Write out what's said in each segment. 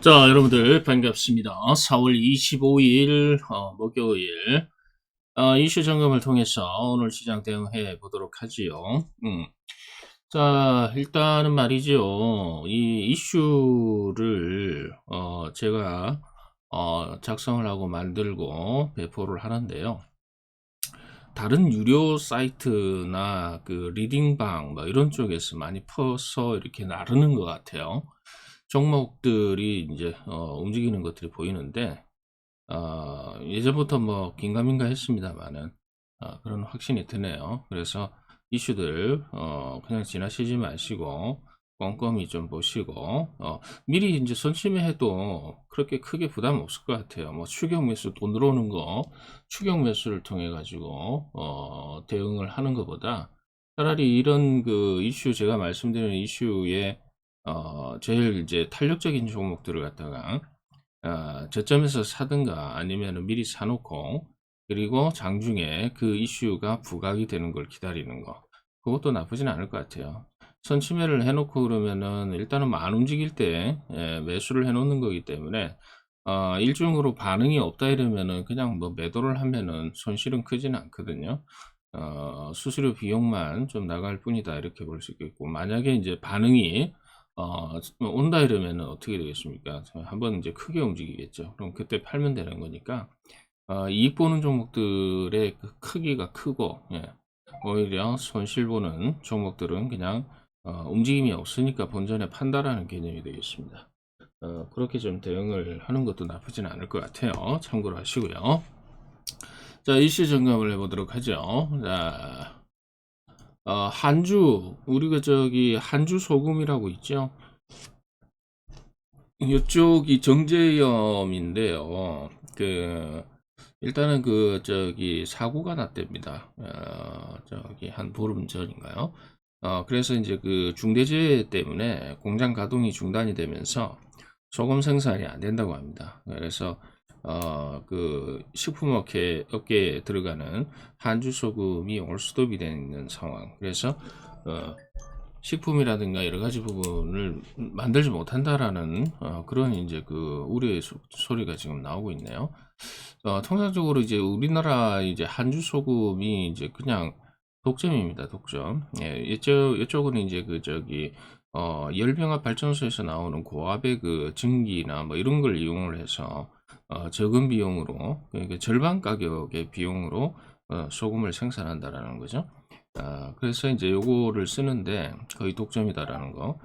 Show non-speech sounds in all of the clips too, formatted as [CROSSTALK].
자, 여러분들 반갑습니다. 4월 25일 어, 목요일 어, 이슈 점검을 통해서 오늘 시장 대응해 보도록 하지요. 음. 자, 일단은 말이죠. 이 이슈를 어, 제가 어, 작성을 하고 만들고 배포를 하는데요. 다른 유료 사이트나 그 리딩방 뭐 이런 쪽에서 많이 퍼서 이렇게 나르는 것 같아요. 종목들이 이제 어, 움직이는 것들이 보이는데 어, 예전부터 뭐 긴가민가 했습니다만은 어, 그런 확신이 드네요. 그래서 이슈들 어, 그냥 지나치지 마시고 꼼꼼히 좀 보시고 어, 미리 이제 선심해도 그렇게 크게 부담 없을 것 같아요. 뭐 추경 매수 돈 들어오는 거 추경 매수를 통해 가지고 어, 대응을 하는 것보다 차라리 이런 그 이슈 제가 말씀드리는 이슈에 어, 제일 이제 탄력적인 종목들을 갖다가 어, 저점에서 사든가 아니면 미리 사놓고 그리고 장중에 그 이슈가 부각이 되는 걸 기다리는 거 그것도 나쁘진 않을 것 같아요. 선침해를 해놓고 그러면은 일단은 뭐안 움직일 때 예, 매수를 해놓는 거기 때문에 어, 일종으로 반응이 없다 이러면은 그냥 뭐 매도를 하면은 손실은 크지는 않거든요. 어, 수수료 비용만 좀 나갈 뿐이다 이렇게 볼 수 있겠고 만약에 이제 반응이 어, 온다 이러면 어떻게 되겠습니까? 한번 이제 크게 움직이겠죠. 그럼 그때 팔면 되는 거니까 어, 이익 보는 종목들의 그 크기가 크고 예. 오히려 손실 보는 종목들은 그냥 어, 움직임이 없으니까 본전에 판다라는 개념이 되겠습니다. 어, 그렇게 좀 대응을 하는 것도 나쁘진 않을 것 같아요. 참고로 하시고요. 자, 이슈 점검을 해보도록 하죠. 자, 어, 한주, 우리가 저기 한주 소금이라고 있죠. 이쪽이 정제염인데요. 그, 일단은 그, 저기, 사고가 났답니다. 어, 저기, 한 보름 전인가요? 어, 그래서 이제 그 중대재해 때문에 공장 가동이 중단이 되면서 소금 생산이 안 된다고 합니다. 그래서 어, 그 식품업계 업계에 들어가는 한주 소금이 올 스톱이 되는 상황. 그래서 어, 식품이라든가 여러 가지 부분을 만들지 못한다라는 어, 그런 이제 그 우려의 소, 소리가 지금 나오고 있네요. 어, 통상적으로 이제 우리나라 이제 한주 소금이 이제 그냥 독점입니다. 독점. 예, 이쪽 이쪽은 이제 그 저기 어, 열병합 발전소에서 나오는 고압의 그 증기나 뭐 이런 걸 이용을 해서 어, 적은 비용으로 그러니까 절반 가격의 비용으로 어, 소금을 생산한다라는 거죠. 아, 그래서 이제 요거를 쓰는데 거의 독점이다라는 거.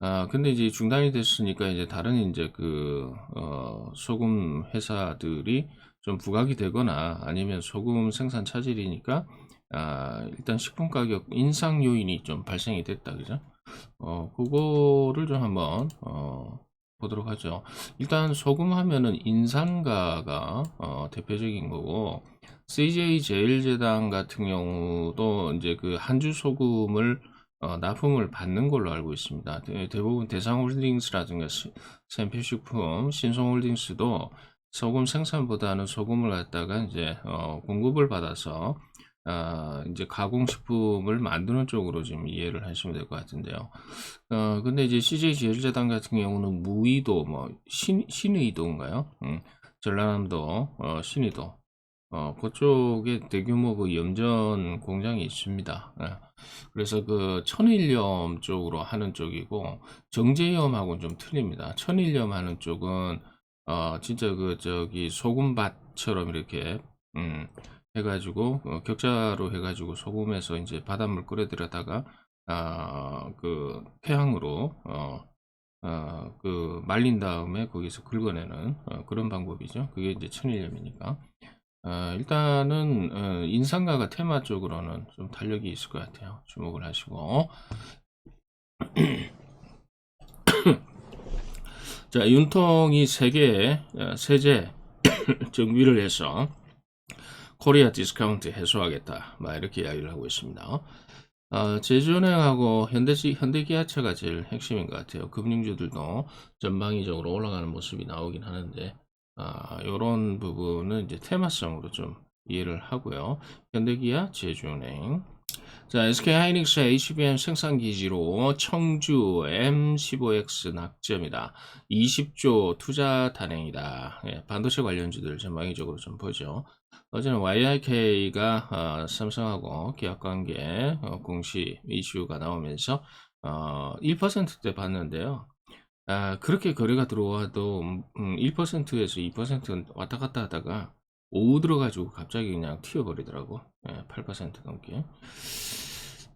아, 근데 이제 중단이 됐으니까 이제 다른 이제 그, 어, 소금 회사들이 좀 부각이 되거나 아니면 소금 생산 차질이니까 아, 일단 식품 가격 인상 요인이 좀 발생이 됐다, 그죠? 어, 그거를 좀 한번, 어, 보도록 하죠. 일단 소금 하면은 인산가가, 어, 대표적인 거고, CJ 제일제당 같은 경우도 이제 그 한주 소금을 어, 납품을 받는 걸로 알고 있습니다. 대, 부분 대상홀딩스라든가 샘표식품, 신성홀딩스도 소금 생산보다는 소금을 갖다가 이제 어, 공급을 받아서 아, 이제 가공식품을 만드는 쪽으로 좀 이해를 하시면 될 것 같은데요. 어, 근데 이제 CJ 제일제당 같은 경우는 무의도, 뭐, 신, 신의도인가요? 음, 전라남도, 어, 신의도. 어, 그쪽에 대규모 그 염전 공장이 있습니다. 예. 그래서 그 천일염 쪽으로 하는 쪽이고, 정제염하고는 좀 틀립니다. 천일염 하는 쪽은, 어, 진짜 그, 저기, 소금밭처럼 이렇게, 음, 해가지고 어, 격자로 해가지고 소금에서 이제 바닷물 끓여들여다가 아, 그 폐항으로 어, 어, 그 말린 다음에 거기서 긁어내는 어, 그런 방법이죠. 그게 이제 천일염이니까. 어, 일단은 어, 인상가가 테마 쪽으로는 좀 탄력이 있을 것 같아요. 주목을 하시고. [CLEARS THROAT] 자, 윤통이 어, 세제 정비를 [COUGHS] 해서 코리아 디스카운트 해소하겠다. 막 이렇게 이야기를 하고 있습니다. 어, 제주은행하고 현대시, 현대기아차가 제일 핵심인 것 같아요. 금융주들도 전방위적으로 올라가는 모습이 나오긴 하는데, 이런 아, 부분은 이제 테마성으로 좀 이해를 하고요. 현대기아, 제주은행, 자, SK 하이닉스 HBM 생산 기지로 청주 M15X 낙점이다. 20조 투자 단행이다. 예, 반도체 관련주들 전망적으로 좀 보죠. 어제는 YIK가 어, 삼성하고 계약 관계 어, 공시 이슈가 나오면서 어, 1%대 봤는데요. 아, 그렇게 거래가 들어와도 음, 1%에서 2% 왔다 갔다 하다가 오후 들어가지고 갑자기 그냥 튀어버리더라고. 예, 8% 넘게.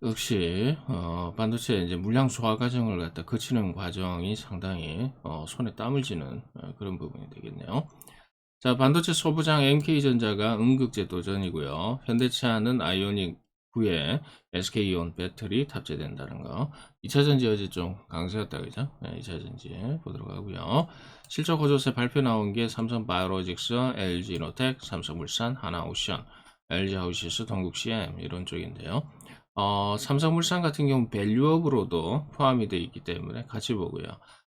역시 어, 반도체 이제 물량 소화 과정을 갖다 거치는 과정이 상당히 어, 손에 땀을 쥐는 어, 그런 부분이 되겠네요. 자, 반도체 소부장 MK전자가 응급제 도전이고요. 현대차는 아이오닉 9에 SK이온 배터리 탑재된다는 거. 2차전지 어제 좀 강세였다 그죠? 네, 2차전지 보도록 하고요. 실적 호조세 발표 나온 게 삼성 바이오로직스, LG 이노텍, 삼성물산, 하나오션, LG 하우시스, 동국CM 이런 쪽인데요. 어, 삼성물산 같은 경우 밸류업으로도 포함이 되어 있기 때문에 같이 보고요.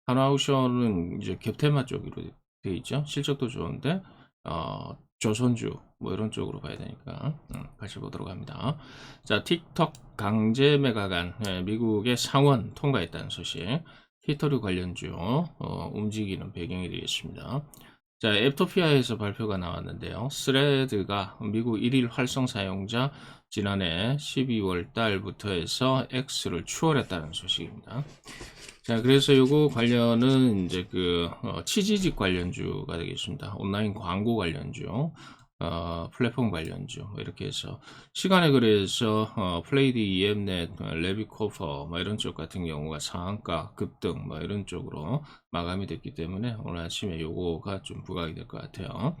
하나오션은 이제 겹테마 쪽으로 되어 있죠. 실적도 좋은데 어, 조선주 뭐 이런 쪽으로 봐야 되니까 음, 같이 보도록 합니다. 자, 틱톡 강제 매각안 예, 미국의 상원 통과했다는 소식. 히터류 관련주 어, 움직이는 배경이 되겠습니다. 자, 앱토피아에서 발표가 나왔는데요. 스레드가 미국 1일 활성 사용자 지난해 12월 달부터 해서 X를 추월했다는 소식입니다. 자, 그래서 요거 관련은 이제 그 어, 치지직 관련주가 되겠습니다. 온라인 광고 관련주. 어, 플랫폼 관련주 뭐 이렇게 해서 시간에 그래서 어, 플레이드 EM넷, 어, 레비코퍼 뭐 이런 쪽 같은 경우가 상한가 급등 뭐 이런 쪽으로 마감이 됐기 때문에 오늘 아침에 요거가 좀 부각이 될 것 같아요.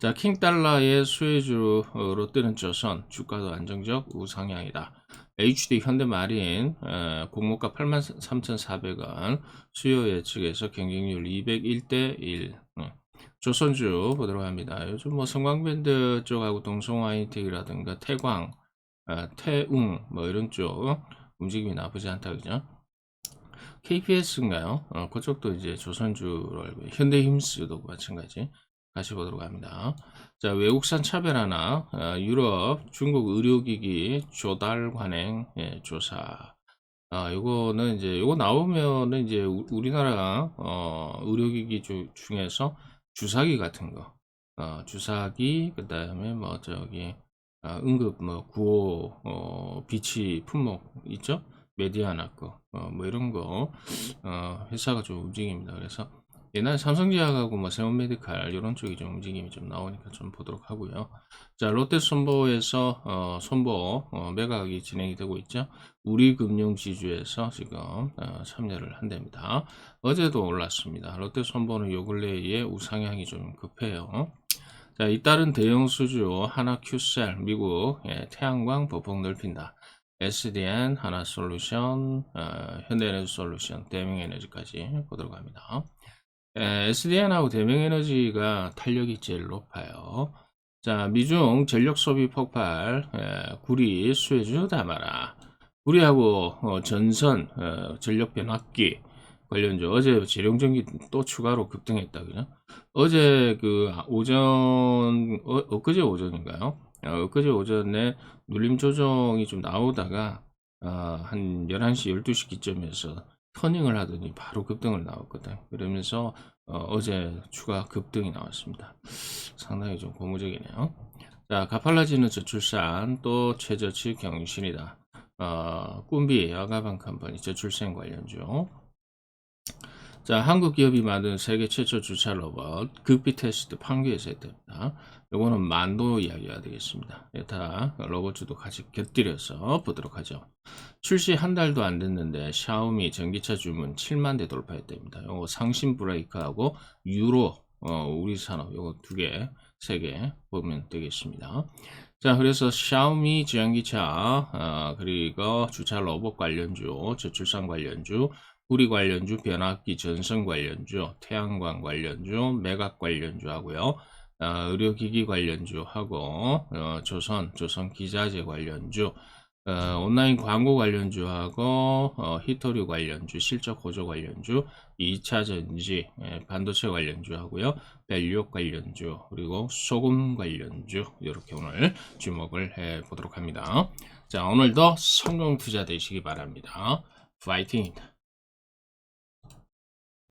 자, 킹달러의 수혜주로 뜨는 조선 주가도 안정적 우상향이다. HD 현대마린 어, 공모가 83,400원 수요 예측에서 경쟁률 201대 1 조선주 보도록 합니다. 요즘 뭐 성광밴드 쪽하고 동성화이텍이라든가 태광, 아, 태웅 뭐 이런 쪽 움직임이 나쁘지 않다 그죠? KPS인가요? 어, 그쪽도 이제 조선주로 알고 현대힘스도 마찬가지 다시 보도록 합니다. 자 외국산 차별 하나 어, 유럽 중국 의료기기 조달 관행 예, 조사 아, 요거는 이제 요거 나오면은 이제 우, 우리나라 어, 의료기기 주, 중에서 주사기 같은 거, 어, 주사기, 그 다음에 뭐 저기 어, 응급 뭐 구호 어, 비치 품목 있죠? 메디아나 거, 어, 뭐 이런 거 어, 회사가 좀 움직입니다. 그래서 옛날 삼성제약하고 뭐 세온메디칼 이런 쪽이 좀 움직임이 좀 나오니까 좀 보도록 하고요. 자 롯데 손보에서 어, 손보 어, 매각이 진행이 되고 있죠. 우리금융지주에서 지금 어, 참여를 한답니다. 어제도 올랐습니다. 롯데 손보는 요 근래에 우상향이 좀 급해요. 자, 잇따른 대형 수주 하나 큐셀 미국 예, 태양광 보폭 넓힌다. SDN 하나 솔루션 어, 현대에너지 솔루션 대명에너지까지 보도록 합니다. SDN하고 대명에너지가 탄력이 제일 높아요. 자, 미중 전력 소비 폭발, 에, 구리 수혜주 담아라. 구리하고 어, 전선 어, 전력 변압기 관련주 어제 재룡전기 또 추가로 급등했다 그죠? 어제 그 오전 어, 엊그제 오전인가요? 어, 엊그제 오전에 눌림 조정이 좀 나오다가 어, 한 11시 12시 기점에서 터닝을 하더니 바로 급등을 나왔거든. 그러면서 어, 제 추가 급등이 나왔습니다. 상당히 좀 고무적이네요. 자, 가팔라지는 저출산 또 최저치 경신이다. 어, 꿈비 야가방 컴퍼니 저출생 관련주. 자, 한국 기업이 만든 세계 최초 주차 로봇 극비 테스트 판교에서 했답니다. 요거는 만도 이야기가 되겠습니다. 여타 로봇주도 같이 곁들여서 보도록 하죠. 출시 한 달도 안 됐는데 샤오미 전기차 주문 7만 대 돌파했답니다. 요거 상신 브레이크하고 유로 어, 우리 산업 요거 두 개, 세 개 보면 되겠습니다. 자, 그래서 샤오미 전기차 어, 그리고 주차 로봇 관련주, 저출산 관련주 우리 관련주, 변압기 전선 관련주, 태양광 관련주, 매각 관련주 하고요. 어, 의료기기 관련주 하고 어, 조선, 조선 기자재 관련주, 어, 온라인 광고 관련주하고 어, 히터류 관련주, 실적 호조 관련주, 2차 전지, 예, 반도체 관련주 하고요. 밸류업 관련주, 그리고 소금 관련주 이렇게 오늘 주목을 해 보도록 합니다. 자, 오늘도 성공 투자 되시기 바랍니다. 파이팅!